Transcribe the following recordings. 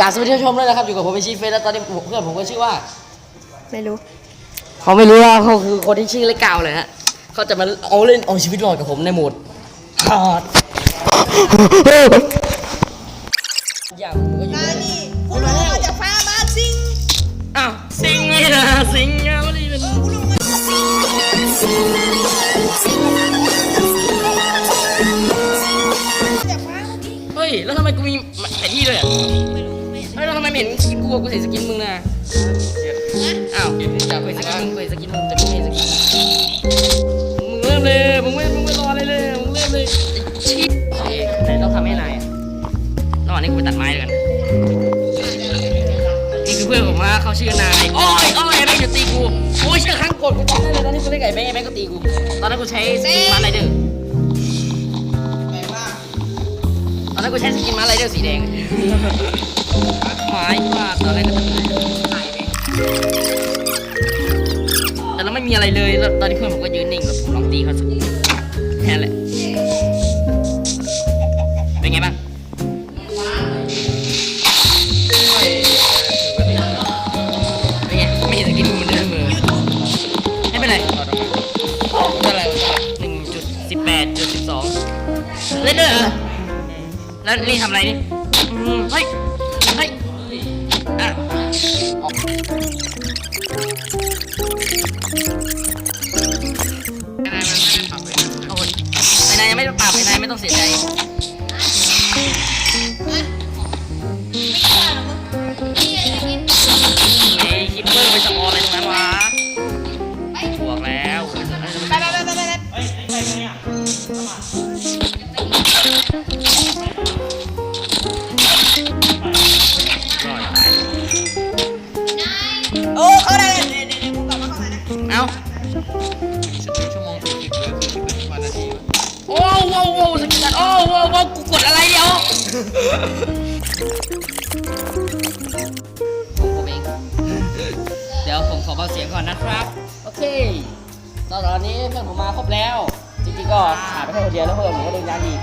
กราบสวัสดีท่านผู้ชมด้วยนะครับอยู่กับผมเป็นชีฟเฟสแล้วตอนนี้เพื่อนผมก็ชื่อว่าไม่รู้ เขาไม่รู้ว่าเขาคือคนที่ชื่อเลขเก้าเลยฮะเขาจะมาเอาเล่นเอาชีวิตรอดกับผมในโหมดฮาร์ดอย่างมึงก็อยู่มาในนี่คุณลงมาจากฟ้ามาสิงอ้าวสิงไงนะสิงไงวะนี่เป็น คุณลงมาจากสิงจากฟ้าเมื่อกี้ เฮ้ย แล้วทำไมกูมีแผนที่ด้วยอะ เฮ้ยแล้วทำไมไม่เห็นสกินกูอะกูใส่สกินมึงนะอ้าวจากเคยสกินมึงเคยสกินมึงแต่ไม่เคยสกินมึงมึงเริ่มเลยมึงไม่มึงไม่รออะไรเลยมึงเริ่มเลยชิบโอเคไหนต้องทำให้นายอะระหว่างนี้กูไปตัดไม้ด้วยกันนี่คือเพื่อนผมว่าเขาชื่อนายโอ้ยโอ้ยไอ้แม่งจะตีกูโอ้ยเชื่อครั้งกดกูจำได้เลยตอนที่กูเล่นกับไอ้แม่งไอ้แม่งก็ตีกูตอนนั้นกูใช้สกินมาร์ไรเดอร์แปลว่าตอนนั้นกูใช้สกินมาร์ไรเดอร์สีแดง ไม้ว่าตอนแรกก็ตัดไม้แต่แล้วไม่มีอะไรเลยแล้วตอนนี้เพื่อนผมก็ยืนนิ่งแล้วผมลองตีเขาสักแค่นั้นแหละเป็นไงบ้างเป็นไงไม่เห็นสกินมันเดินมือไม่เป็นไรเท่าไหร่หนึ่งจุดสิบแปดจุดสิบสองเล่นด้วยเหรอแล้วนี่ทำอะไรนี่อืมเฮ้ยเฮ้ย ออกโอ้ยไอ้นายยังไม่ต้ปรับไอ้นายไม่ต้องเสียใจ กูกดอะไรเดี๋ยวผมผมเองเดี๋ยวผมขอเบาเสียงก่อนนะครับ โอเค ตอนนี้เพื่อนผมมาครบแล้ว จริงๆก็ขาดไปแค่คนเดียวแล้วเพื่อนผมก็โดนยันอีก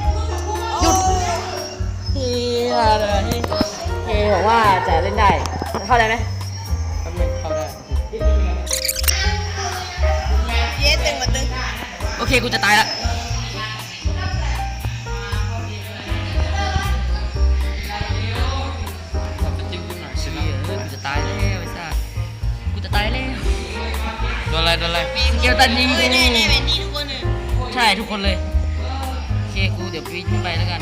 หยุดเฮียเลยโอเคผมว่าจะเล่นได้ เข้าได้ไหมเข้าได้เย้ตึงมาตึงโอเคกูจะตายละ อะไรโดนอะไรเกียวตันยิงกูเฮ้ยแน่แน่แบบนี้ทุกคนเลยใช่ทุกคนเลยโอเคกูเดี๋ยวปีนขึ้นไปแล้วกัน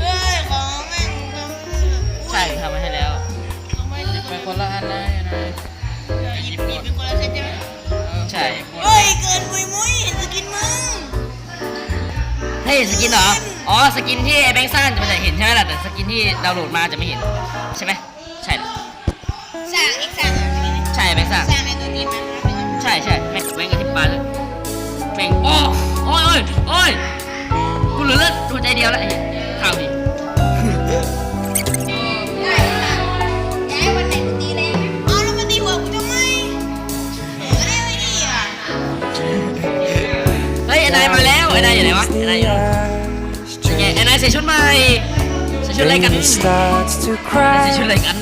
เฮ้ยของแม่งทำใช่ทำมาให้แล้วทำไมถึงไปคนละอันนะนายหยิบหยิบเป็นคนละเซตใช่ไหมใช่เฮ้ยเกินมุยมุยเห็นสกินมึงเฮ้ยสกินเหรออ๋อสกินที่ไอ้แบงค์สร้างจะมันจะเห็นใช่ไหมล่ะแต่สกินที่ดาวน์โหลดมาจะไม่เห็นใช่ไหมใช่สร้างอีก ช่ใช่แม่งแม่งกระทิบปลาเลยแม่งโอ้โอ้ยโอ้ยโอ้ยกูเหลือเลือดหัวใจเดียวแล้วไอ้ข้ายวันไหนกูตีแรงอ๋อแล้วมันตีหัวกูทำไมเออได้ไม่ดีอะเฮ้ยไอ้นายมาแล้วไอ้นายอยู่ไหนวะไอ้นายอยู่ไหนไอ้นายใส่ชุดใหม่ใส่ชุดอะไรกันใส่ชุดอะไรกัน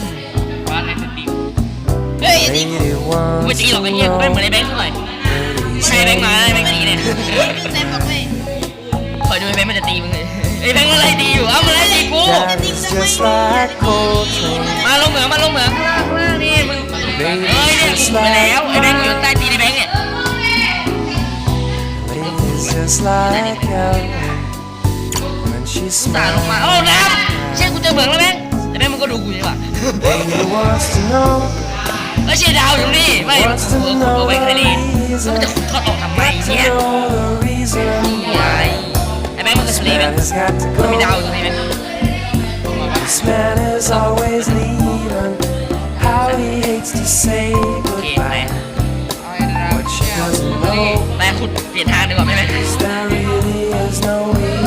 ฮ้ยไอ้ Lady นี่กูไม่ wants ตีหรอก to ไอ้เหี้ยกูไม่เหมือน know ไอ้แบงค์เท่าไหร่ where ใช่แบงค์มาไอ้แบงค์ตีเนี่ยเฮ้ยคือเซฟบอกเว้ยคอยดูไอ้แบงค์มันจะตีมึงเลยไอ้แบงค์มันไล่ตีอยู่เอ้ามันไล่ตีกู That is just like Coltrane. มาลงเหมืองมาลงเหมืองข้างล่างข้างล่างนี่มึงเฮ้ยเนี่ยกูไปแล้วไอ้แบงค์อยู่ใต้ตีนไอ้แบงค์เนี่ย Ladies just like Ellen when she ตาลงมา smiles. โอ้น้ำเช่ยกูเจอเหมืองแล้วแบงค์ไอ้แบงค์มันก็ดูกูใช่ป่ะ เอ้ยเชี่ยดาวอยู่นี่ไม่ wants กู to กู know ไว้แค่ the นี้แล้วมันจะ reason, ทอดออกทำไม got to เนี่ย know the reason ไอ้ why ไอ้แบงค์มันก็ this สลีแบง man ค์ has got to มันมีดาวอ go. ยู่ตรงนี้แบงค์ This man is always leaving. How he hates to say โอเคไหน goodbye. What she doesn't know แบงค์ขุดเปลี่ยนทางดีกว่าไหมแบงค์ is there really is no ไอ้แ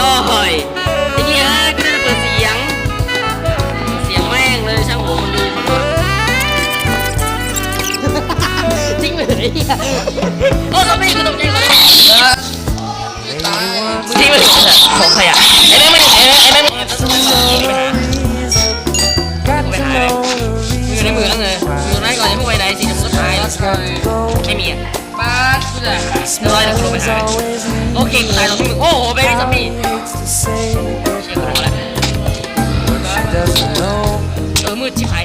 เรียบร้อยไอ้เหี้ยก็ได้เปิดเสียง เสียงแม่งเลยช่างหัวมันดูมันวะจริงเลยไอ้เหี้ยโอ้ซอมบี้กูตกใจเลยจริงไปเถอของใครอะไอ้แม่งมันอยู่ไหนไอ้แม่งมันอยู่ไหน Got to ไปหาเลยอยู่ในมือแล้วไงมึงอยู่ไหนก่อนจะพูดไปไหนสิจะมึงก็ตายแล้วไม่มีอะป้า เดี๋ยวเราจะลงไปหายโอเคกูตายตรงนี้มึงโอ้โหเบบี้ซอมบี้ needs to say เชี่ยกูรู้แล้ว she doesn't know เออมืดชิบหาย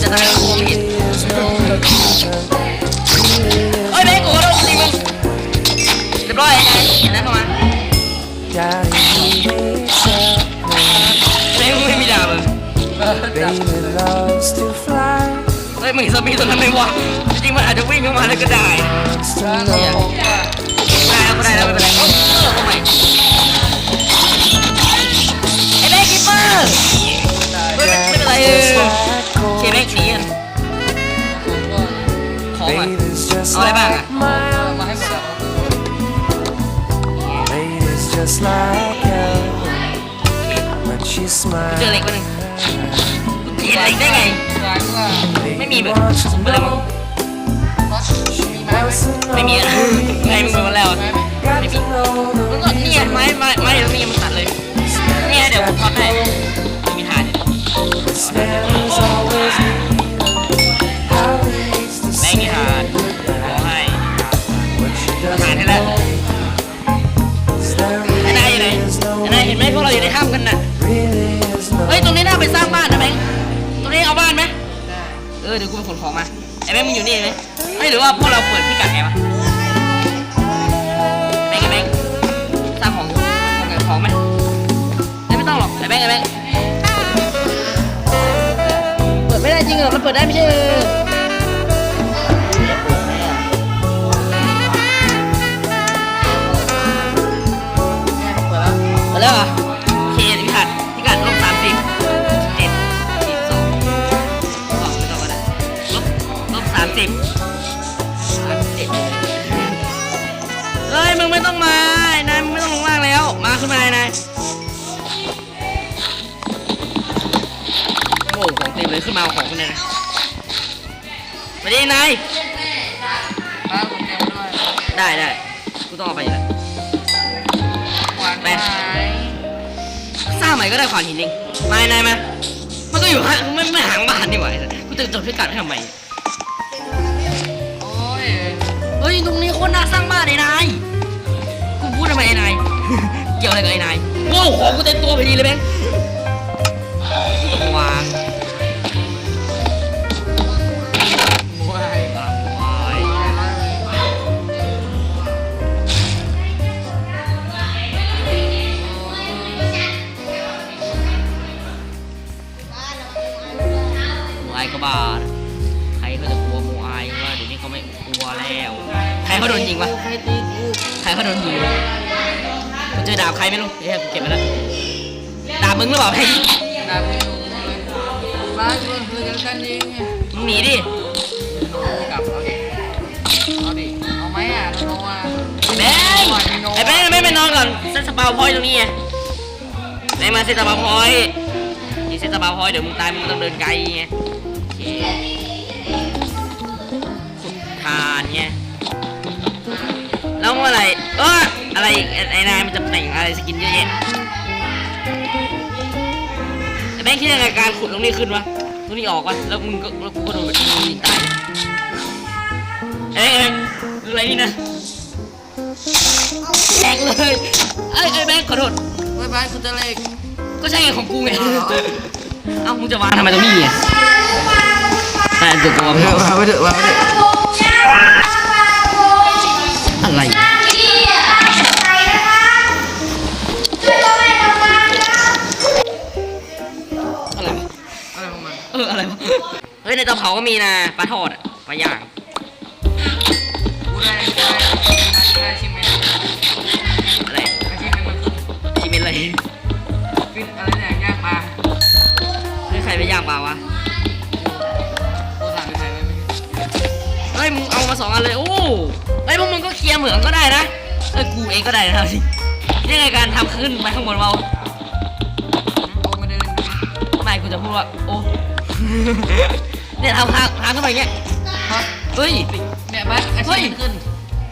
จะทำไมกูมองไม่เห็น is no illusion. เอ้ยเบบี้กูก็โดนตีมึงเรียบร้อยไอ้เห็นแล้วเข้ามา Daddy, he makes up เบบี้มึงไม่มีดาบเลย เฮ้ยมึงเห็นซอมบี้ตัวนั้นไหมวะจริงๆมันอาจจะวิ่งเข้ามาแล้วก็ได้ได้แล้วก็ได้แล้วไม่เป็นไรเออเออทำไมไอ้เบบี้คิปเปอร์ไม่เป็นไม่เป็นไรเออเค gold. เบกหนีกันของอะ Baby's just All right, like back. mine. มาให้หมดแล้ว Lady's just like heaven when she เจอเหล็ก smiles. คนหนึ่งเห็นเหล็กได้ไง ไม่มีแบบ wants to ผมไปเลยมึง She wants to ไม่มี know. อะไงมึงไปมาแล้วอะ Got to know มึง the ก็เนี่ยไม้ไม้ไม้ตรงนี้มันตัดเลยเนี่ยเดี๋ยวผมพับให้ไม่มีทางเนี่ย This man is always needing. How he needs to แม่ง say มีทางขอให้ what she ทาน doesn't ให้แล้ว know. Is there ไอ้นายอยู่ไหน really is no ไอ้นายเห็นไหมพวกเราอยู่ในถ้ำกันน่ะ เออเดี๋ยวกูไปขนของมาไอ้แบงมึงอยู่นี่ไหมไม่หรือว่าพวกเราเปิดพิกัดไงวะแบงไอ้แบงสร้างของของไงของไหมเอ้ไม่ต้องหรอกไอ้แบงไอ้แบงเปิดไม่ได้จริงเหรอมันเปิดได้ไม่ใช่เหรอเปิดแล้วเหรอ เต็มเลยขึ้นมาเอาของขึ้นเลยนะมาดินายป้าผมเตรียมด้วยได้ได้กูต้องเอาไปอยู่แล้วหวานไปไม้สร้างใหม่ก็ได้ขวานหินเองมานายมามันก็อยู่ห่างไม่ไม่ห่างบ้านนี่หว่ากูจะจดพิกัดให้ทำไมโอ้ยเฮ้ยตรงนี้โคนน่าสร้างบ้านไอ้นายกูพูดทำไมไอ้นายเกี่ยวอะไรกับไอ้นายว้าวของกูเต็มตัวพอดีเลยแบงค์กูต้องวาง หมูอายก็บ้านะใครก็จะกลัวหมูอายว่าเดี๋ยวนี้เขาไม่กลัวแล้ว ใครเขาโดนยิงวะ ใครตีกูใครเขาโดนยิงกูเจอดาบใครไม่รู้เดี๋ยวกูเก็บไปแล้ว ดาบมึงหรือเปล่าไอ้ดาบไม่รู้เลยป้าชวนคุยกันกันยิงไงมึงหนีดิกลับเอาดิ เอาดิ เอาไหมอะโนอะแบงค์ไอ้แบงค์ไม่ไปนอนก่อนเซตสปาวพอยต์ตรงนี้ไงแบงค์มาเซตสปาวพอยต์นี่เซตสปาวพอยต์เดี๋ยวมึงตายมึงต้องเดินไกลไงโอเคขุด ทานไงแล้วเมื่อไหร่เอออะไรอีกไอ้ไอ้นายมันจะแต่งอะไรสกินเยอะแยะไอ้แบงค์คิดยังไงการขุดตรงนี้ขึ้นวะตรงนี้ออกวะแล้วมึงก็แล้วกูก็โดนแบบนี้ยิงตายเอ้ยเอ้ยดูอะไรนี่นะแตกเลยไอ้ไอ้แบงค์ขอโทษไว้บ้านคุณจะเล็กก็ใช่ไงของกูไงเอ้ามึงจะวางทำไมตรงนี้อะแต่เดี๋ย วกูวาไม่วาเอางไว้เถอะวางไว้เถอะอะไรอะไรวะอะไรของมันเอออะไรวะเฮ้ยในเตาเผาก็มีนะปลาทอดอะปลาย่างกูได้กูได้ได้ชิมไหมอะไรได้ชิมไมมันชิมเป็นอะไรฟิตอะไรเนี่ยย่างปลาเฮ้ยใครไปย่างปลาวะ มาสองอันเลยโอ้ไอ้ยพวกมึงก็เคลียร์เหมืองก็ได้นะเออกูเองก็ได้นะสินี่ไงการทำขึ้นไปข้างบนเราโอ้ไม่ได้เล่นด้วยไม่กูจะพูดว่าโอ้เนี่ยทำทางทางขึ้นไปอย่างเงี้ยเฮ้ยเนี่ยบัสอาชีพขึ้น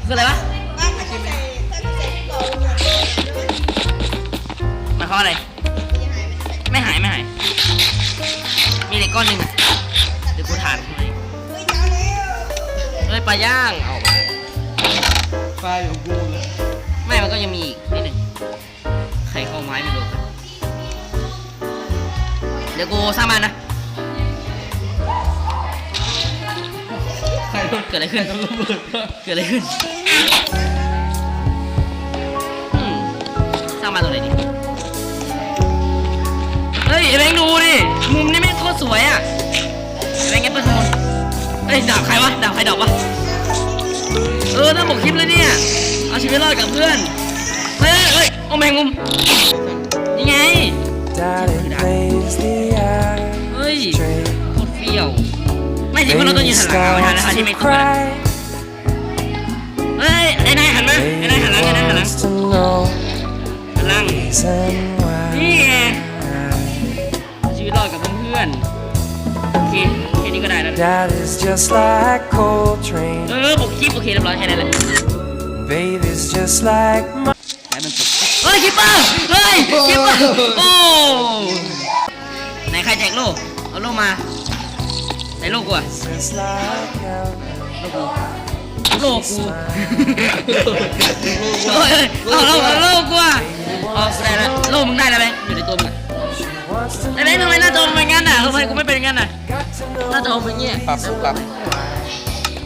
คืออะไรวะบ้านมันจะใส่ถ้าใส่ต่อหัวหมายความว่าอะไร ไม่หายไม่หาย มีเหล็กก้อนหนึ่งอะเดี๋ยวกูทานข้างใเฮ้ยปลาย่างเอามาไฟของกูเลยไม่มันก็ยังมีอีกนิดหนึ่งใครเข้าไม้ไม่รู้กันเดี๋ยวกูสร้างบ้านนะใครเกิดอะไรขึ้นเกิดอะไรขึ้นอืมสร้างบ้านตรงไหนดีเฮ้ยไอ้แบงค์ดูดิมุมนี้ไม่งโคตรสวยอะไอ้แบงค์เก็บเปิดมุม เฮ้ยดาบใครวะดาบใครดาบวะเออน่าบอกคลิปเลยเนี่ยเอาชีวิตรอดกับเพื่อนเฮ้ยเฮ้ยโอ้แมงมุมนี่ไงเฮ้ยโคตรเฟี้ยวไม่จริเพราะเราต้องยืนหันหลังเอาไว้ทันนะคะที่ไม่ตกนะเฮ้ยไอ้นายหันมาไอ้นายหันหลังไอ้นายหันหลังหันหลังนี่ ค่นี้ก็ได้แล้ว Daddy's just like Coltrane. เออบอกคลิปโอเคเรียบร้อยแค่นั้นแหละ Baby's just like my แล้วมันตกเฮ้ยคิปเปอร์เฮ้ยคิปเปอร์โอ้ไหนใครแจกโล่เอาโล่มาไหนโล่กูอะ just like Elvis. โล่กูโล่กูเฮ้ยเอาโล่เอาโล่กูอะเอากูได้แล้วโล่มึงได้แล้วไหมอยู่ในตัวมึงอะ Wants to ไอ้แบงค์ทำไมหน้าจอมึงเป็นงั้นอะทำไมกูไม่เป็นงั้นอะ got to ห น้า know จอมึงเป็นเงี้ยปรับปรับ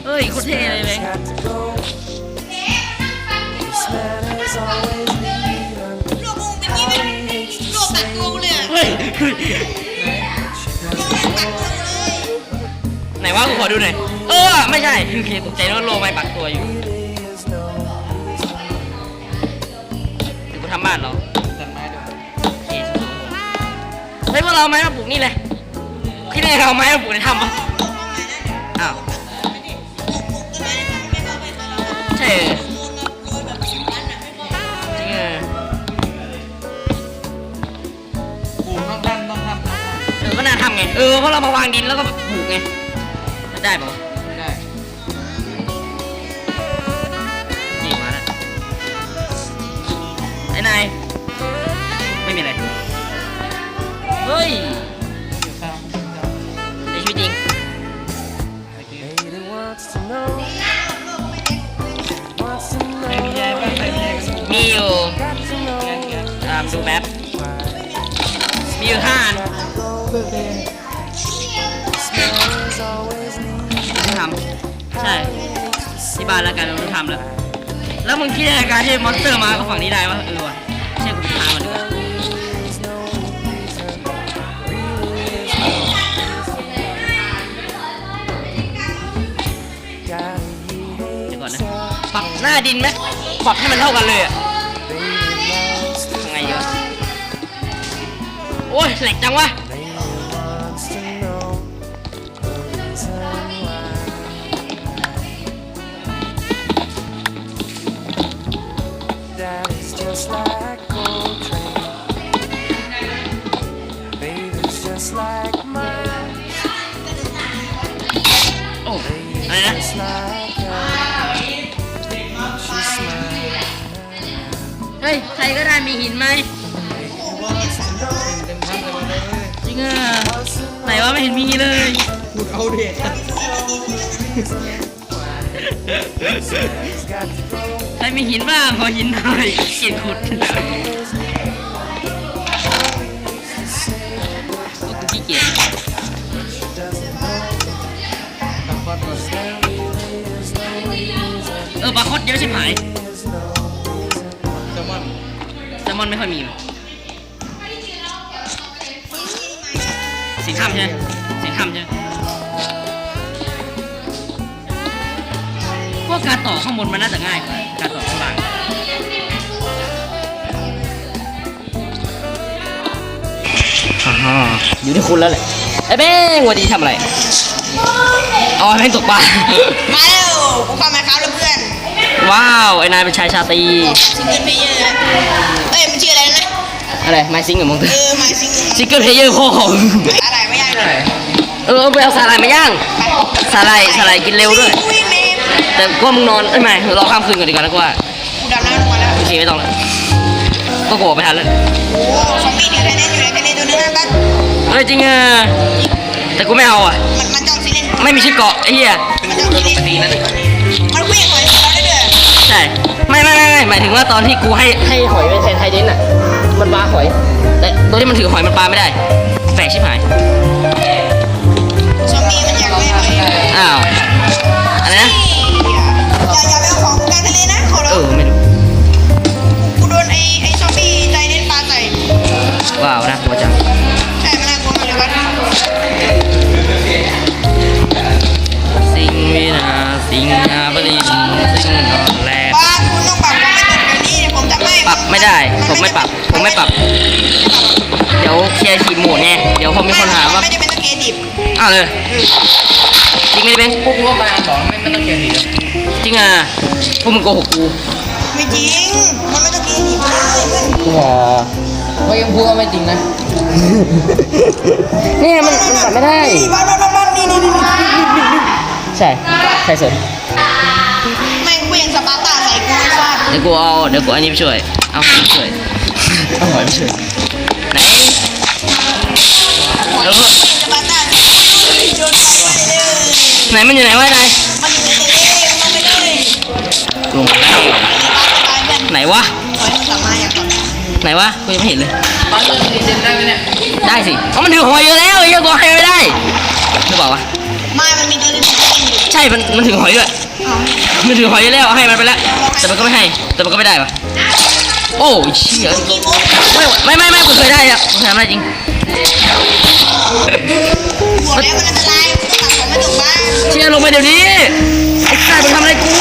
เฮ้ยโคตรเท่เลยแบงค์ got to go. This man is always leaving. โลกมึงเป็นงี้ไหมโลกตัดตัวกูเลยอะเฮ้ยโลกแม่งตัดตัวกูเลยไหนว่ากูขอดูหน่อย เออ ไม่ใช่โอเคตกใจว่าโลไม่ปักตัวอยู่ Really is no เดี๋ยวกูทำบ้านเราตัดไม้ด้วยโอเคเฮ้ยพวกเราเอาไม้มาปลูกนี่เลย ที่ไหนเราเอาไม้มาปลูกในถ้ำปะอ้าวใช่เออจริงเออกูต้องทำต้องทำต้องทเออก็น่าทำไง เออเพราะเรามาวางดินแล้วก็ปลูกไงได้ปะวะำไม่ได้นี่มาแล้วไอ้นายไม่มีอะไร เฮ้ย มีอยู่ตามดูแป๊บมีอยู่ห้าอัน this man is always leaving. ที่ทำใช่ที่บ้านแล้วกันเราต้องทำแล้วแล้วมึงคิดในการที่มอนสเตอร์มาก็ฝั่งนี้ได้ปะเออวะใช่กูไปทางมันดีกว่า There's no reason, really is no reason. Gotta เดี๋ยวก่อนนะปรับหน้าดินไหมปรับให้มันเท่ากันเลยอะ โอ้ยแหลกจังวะโอ้อะไรนะเฮ้ย ใครก็ได้มีหินไหม ริงอะ what's the ไหนว่าไม่เห็นมีเลยพูดเอาเด็ด He's got to go. ใครมีหินบ้างขอหินหน่อยเกลียดขุดโอ้กูขี้เกียจตัดคอดก่อนเออปลาคดเยอะชิบหายแซลมอนแซลมอนไม่ค่อยมีว่ะ สีข้ามใช่ไหมสีข้ามใช่ไหมพวกการต่อข้างบนมันน่าจะง่ายกว่าการต่อข้างล่างฮ่าฮ่าอยู่ที่คุณแล้วแหละไอ้เบ้งวันนี้ทำอะไรเอาไอ้แม่งตกปลา มาแล้วกูเข้ามาครับแล้วเพื่อนว้าว ไอ้นายเป็นชายชาตรีซิงเกิลเพลเยอร์นะเอ้ยมันชื่ออะไรนะ อะไรไม่ซิงกับมึงเออมาซิงซิงเกิลเพลเยอร์พ่อของอะไรไม่ ยากเลยเออเอาไปเอาสาหร่ายมาย่างสาหร่ายสาหร่ายกินเร็วด้วยอุ้ยเมมแต่ก็มึงนอนเอ้ยไม่รอข้ามคืนก่อนดีกว่านะกูว่ากูดำน้ำลงมาแล้วโอเคไม่ต้องแล้วก็กลัวไม่ทันแล้วโอ้ซอมบี้เดี๋ยวไทยเล่นอยู่ในทะเลตัวนึงนะบัสเฮ้ยจริงอะแต่กูไม่เอาอะมันมันจ้องซีเล่นไม่มีชุดเกาะไอ้เหี้ยมันจ้องซีเล่นมันเคลื่อนหอยของเราได้ด้วยใช่ไม่ไม่ไม่ไม่หมายถึงว่าตอนที่กูให้ให้หอยไปแทนไทยเดนอะ มันปลาหอยแต่ตัวที่มันถือหอยมันปลาไม่ได้ แปล วกมึงโกหกกูไม่จริง มันไม่ตะเกียดิบเลยเพื่อนเพราะยังพูดก็ไม่จริงนะ เนี่ยมันมันปรับไม่ได้ นี่บ้านบ้านบ้านบ้านนี่นี่นี่นี่ใช่ใช่สนแม่งเวียงสปาร์ตาใส่กูไอ้ฟาดเดี๋ยวกูเอาเดี๋ยวกูอันนี้ไปช่วย เอาหอยไปช่วยเอาหอยไปช่วย ไหนเวียงสปาร์ตาโดนไปเลยไหนมันอยู่ไหนวะนายมันอยู่ ลงมาแล้วไหนวะไหนวะกูยังไม่เห็นเลยได้สิเพราะมันถือหอยอยู่แล้วไอ้เหี้ยกูให้ไม่ได้หรือเปล่าวะไม่มันมีตัวที่ติดอยู่ใช่มันมันถือหอยด้วยมันถือหอยแล้วให้มันไปแล้วแต่มันก็ไม่ให้แต่มันก็ไม่ได้วะโอ้ยเชี่ยไม่ไม่ไม่ไม่กูเคยได้อะกูทำได้จริงบอกแล้วมันอันตราย มาถึงบ้านเชี่ยลงไปเดี๋ยวนี้ไอ้สัตว์มึงทำอะไรกู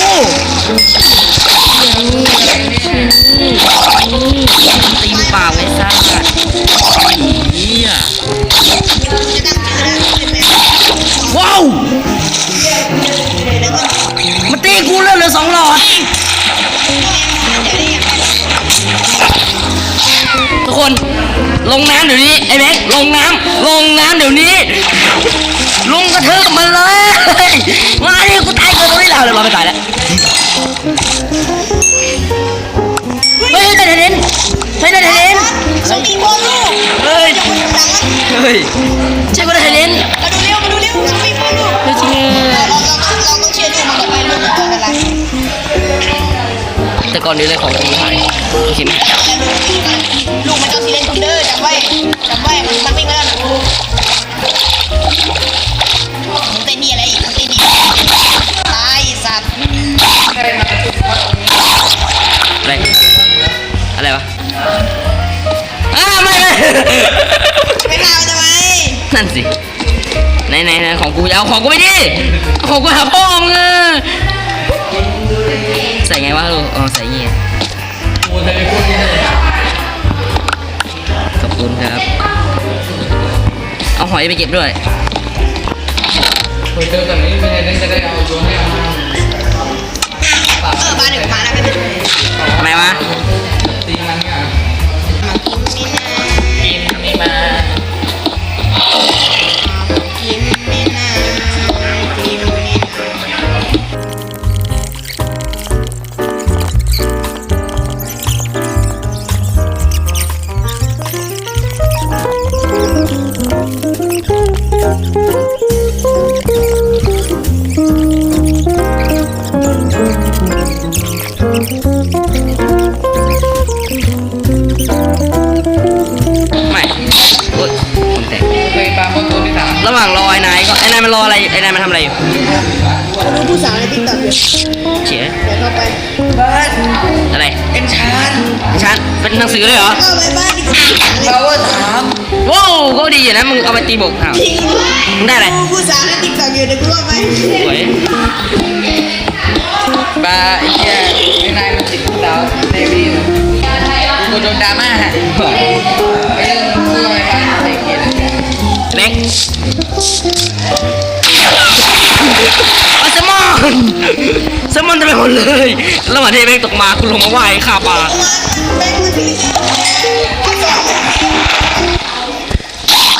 ลงน้ำเดี๋ยวนี้ไอ้แม็กลงน้ำลงน้ำเดี๋ยวนี้ ลงกระเทือกมันเลยมาดิกูตายเกินตรงนี้แล้วเลยมาไม่ตายแล้วเฮ้ยได้เดนเฮ้ยได้เดนสมีโบลูกเฮ้ยเฮ้ยใช่กูได้เดนมาดูเร็วมาดูเร็วสมีโบลูเฮ้ยจริงเราเราต้องเราต้องเชื่อดูมันต่อไปลูกมันตัวอะไรแต่ก่อนนี้เลยของกูหายโอเคไหม องกูเอาของกูไปดิเอาของกูหาพ่อมึงอะใส่ไงวะลูกอ๋อใส่เงี้ยกูเคยพูดนี่เลยขอบคุณครับ เอาหอยไปเก็บด้วยคุยเจอแบบนี้เป็นไงจะได้เอาโยนให้เอามาเออบ้านเดี๋ยวมาแล้วกันทำไมวะ ตีบกอ้าวมึงได้อะไรดูผู้สาวในติ๊กต็อกอยู่เดี๋ยวกูเข้าไปสวยปลาไอ้เหี้ยไอ้นายมันติดดาวเดวี่กูโดนดราม่าไอ้เรื่องเรื่องอะไรบ้างไอ้เกียรติแม็กเอาแซลมอนแซลมอนจะไปหมดเลยระหว่างที่แม่งตกมาคุณลงมาไหว้ข้าปลา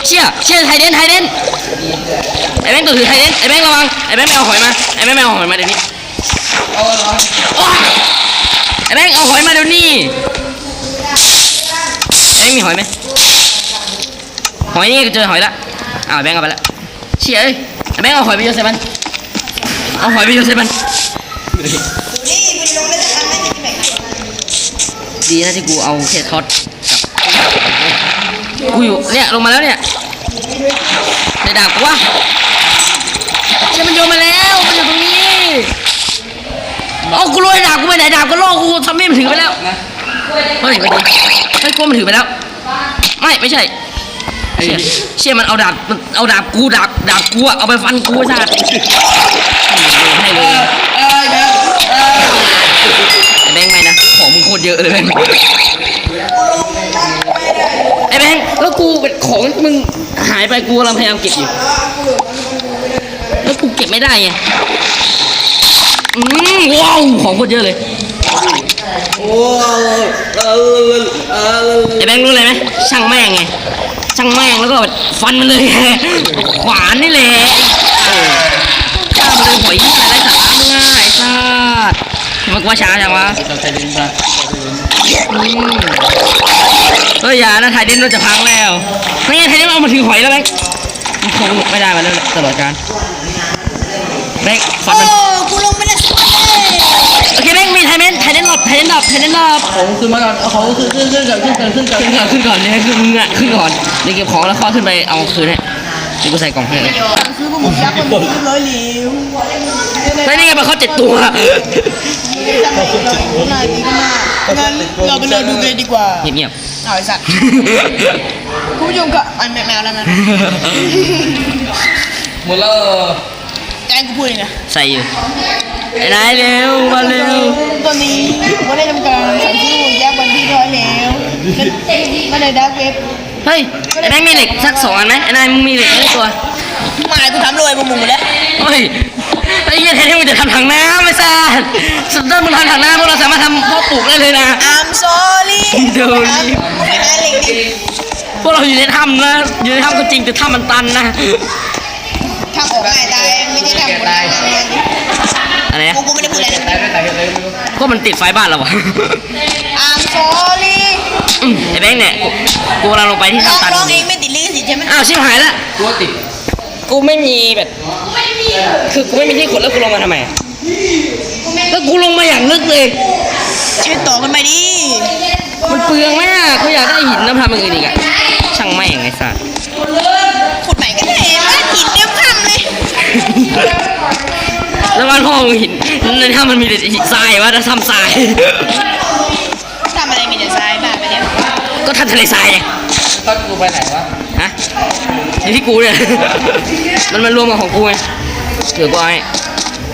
ชี่ยเชี่ยไทยเด่นไทยเด่นไอ้แม่งตัวถือไทยเด่นไอ้แม่งระวังไอ้แม่งไม่เอาหอยมาไอ้แม่งไม่เอาหอยมาเดี๋ยวนี้เอาเหรอโอ๊ยไอ้แม่งเอาหอยมาเดี๋ยวนี้ไอ้ม่งมีหอยไหมหอยนี่ก็เจอหอยละอ้าวไอ้แม่งเอาไปละเชี่ยเอ้ยไอ้แม่งเอาหอยไปโยนใส่มันเอาหอยไปโยนใส่มันนี่มันลงไหมดีนะที่กูเอาเคท็อตกับกูอยู่เนี่ยลงมาแล้วเนี่ย ในดาบกูวะเชี่ยมันโยนมาแล้ว มันอยู่ตรงนี้เอากูรู้ไอ้ดาบกูไปไหนดาบก็ล่อกูทำให้มันถือไปแล้วนะเฮ้ยไม่จริงเฮ้ยกูว่ามันถือไปแล้ว ไม่ไม่ใช่ไอ้เชี่ยเชี่ยมันเอาดาบมันเอาดาบกูดาบดาบกูอะเอาไปฟันกูใช่ให้เอเลยอเออเดี๋ยวเออไอ้แบงค์ไม่นะของมึงโคตรเยอะเลยแบงค์ไอ้แบ งแล้วกูเป็นของมึงหายไปกูกำลังพยายามเก็บอยู่ แล้วกูเก็บไม่ได้ไง อืมว้าวของโคตรเยอะเลยโอ้เออเออไอ้แบงค์รู้เลยไหมช่างแม่งไง ช่างแม่งแล้วก็ฟันมันเลยไงขวานนี่แหละเออฆ่ามันเลยหอยยี่อะไรสาระมึงอะไอ้สัสมันว่าช้าจังวะ เราใช้ดินปะอืมเฮ้ยอย่านะไทยเด่นเราจะพังแล้วไม่งั้นไทยเด่นเอามาถือหอยแล้วแบงค์มันคงไม่ได้มาแล้วตลอดการแบงค์ฟันโอ้มันกูลงไม่ได้สักเลยโอเคแบงค์มีไทยเด่นไทยเด่นหลบไทยเด่นหลบไทยเด่นหลบเขาขึ้นมาก่อนเขาขึ้นขึ้นขึ้นก่อนขึ้นก่อนขึ้นก่อนขึ้นก่อนขึ้นก่อนเนี่ยขึ้นมึงอะขึ้นก่อนเดี๋ยวเก็บของแล้วข้อขึ้นไปเอาคืนให้เดี๋ยวกูใส่กล่องให้เลยซื้อปลาหมึกยักษ์คนที่ร้อยเหลวไม่นี่ไงมันเขาเจ็ดตัวนายดีมาก งั้นเราไปเดินดูกันดีกว่าเงียบเอาไอ้สัตว์คุณผู้ชมก็อันแมวแล้วนะหมดแล้วแกงกูพูดเองนะๆใส่อยู่ไอ้นายเร็วมาเร็วตอนนี้ไม่ได้ทำการสั่งซื้อหมูยักษ์วันที่ร้อยแล้วมาในดักเว็บ เฮ้ยไอ้แบงค์มีเหล็กสักสองอันไหมไอ้นายมึงมีเหล็กไหมในตัวมากูทำรวยมาหมูแล้วเฮ้ยไอ้เหี้ยแทนที่มึงจะทำถังน้ำไม่ซ่าสุดท้ายมึงทำถังน้ำพวกเราสามารถทำเพาะปลูกได้เลยนะ I'm sorry เดี๋ยวรีบ ไม่ได้เลยดิพวกเราอยู่ในถ้ำนะอยู่ในถ้ำก็จริงแต่ถ้ำมันตันนะทำออกง่ายตายไม่ได้ทำหมดเลยอะไรนะกูกูไม่ได้พูดอะไรตายนะไม่ตายกันเลยไม่รู้ก็มันติดไฟบ้านเราอะ I'm sorry อืมไอ้แบงค์เนี่ยกูกูกำลังลงไปที่ร้องถ้ำตันร้องเองไม่ติดลิขสิทธิ์ใช่ไหมอ้าวชิบหายละกลัวติดกูไม่มีแบบคือกูไม่มีที่ขุดแล้วกูลงมาทำไมอะแล้วกูลงมาอย่างลึกเลยใช้ต่อกันไปดิมันเปลืองมากกูอยากได้หินแล้วทำอย่างอื่นอีกอะช่างแม่งไอ้สัสขุดใหม่ก็ได้ว่าหินเต็มคำเลยแล้วบ้านพ่อมึงหินในถ้ำมันมีแต่หินทรายวะถ้าทำทรายทำอะไร มีแต่ทรายบ้าไปเนี่ยก็ทำทะเลทรายไงตอนกูไปไหนวะฮะอยู่ที่กูเนี่ย มันมารวมกับของกูไงถือกูเอาให้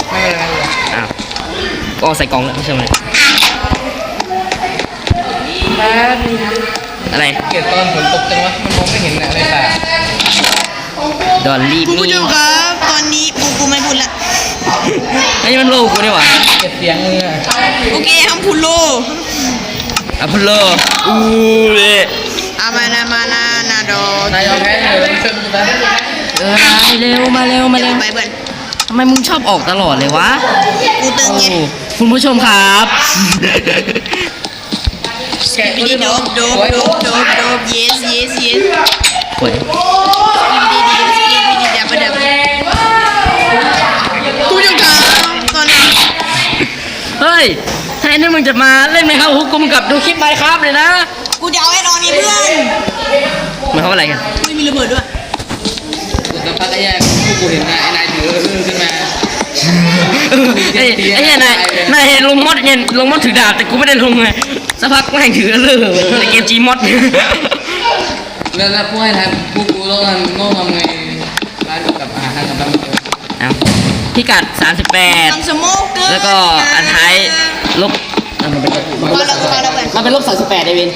ไม่เป็นไรไม่เป็นไรอ้าวก็เอาใส่กล่องแล้วไม่ใช่ไหมอะไรเกลียดตอนฝนตกจังวะมันมองไม่เห็นอะไรตาดอนรีบคุณผู้นี่ชมครับตอนนี้กูกูไม่พูดละไอ้นี่มันโลกูนี่หว่าเกลียดเสียงมึงอะโอเคทำพูดโล อะพอลโลอู้เละอามานามานานาโดนายยอมแพ้เลยช่วยกูซะเออมาเร็วมาเร็วมาเร็วไปเบิ่นทำไมมึงชอบออกตลอดเลยวะกูตึงโอ้ไงคุณผู้ชมครับแกะวิดีโดบโดบโดบโดบโดบ yes yes yes โอ้ยวิดีดีวิดีดับดับคุณผู้ชมครับตอนนี้เฮ้ย แทนที่มึงจะมาเล่นไหมครับฮุกกุมกับดูคลิปไมค์ครับเลยนะกูจะเอาแอดออนนี้เพื่อนมันเขามว่าอะไรกันไม่มีระเบิดด้วยกูจะพักไอ้แย่กูกูเห็นนายไอ้นายถือขึ้นมาไอ้ไอ้เนี่ยนายนายลงมอดเนี่ยลงมอดถือดาบแต่กูไม่ได้ลงไงสักพักแม่งถือเลื่อในเกมจีมอดแล้วแล้วพวกให้ทำพวกกูต้องทำต้องทำไงร้านกับอาหารกับน้ำเกลือเอา พิกัด 38ทำสโมกเกอร์แล้วก็อันท้ายลบอะมันเป็นลบพอแล้วพอแล้วเพื่อนมันเป็นลบ38ไอเวน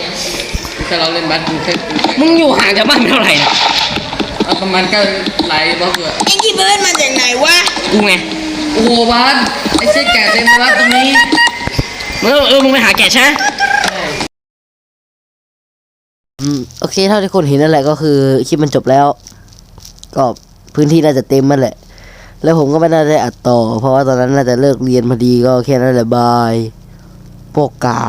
แค่เราเล่นบัสกูแค่มึงอยู่ห่างจากบ้านไม่เท่าไหร่นะเเอาประมาณเก้าหลายบล็อกเลยไอ้กี่เบิร์ดมาจากไหนวะกูไงโอ้โหบ้านไอ้เชี่ยแก่เต็มเลยบ้านตรงนี้ มึงเออมึงไปหาแกะใช่ไหมอืมโอเคเท่าที่คนเห็นนั่นแหละก็คือคลิปมันจบแล้ว ก็พื้นที่น่าจะเต็มมันแหละ แล้วผมก็ไม่น่าได้อัดต่อ เพราะว่าตอนนั้นน่าจะเลิกเรียนพอดีก็แค่นั้นแหละบาย โปกกา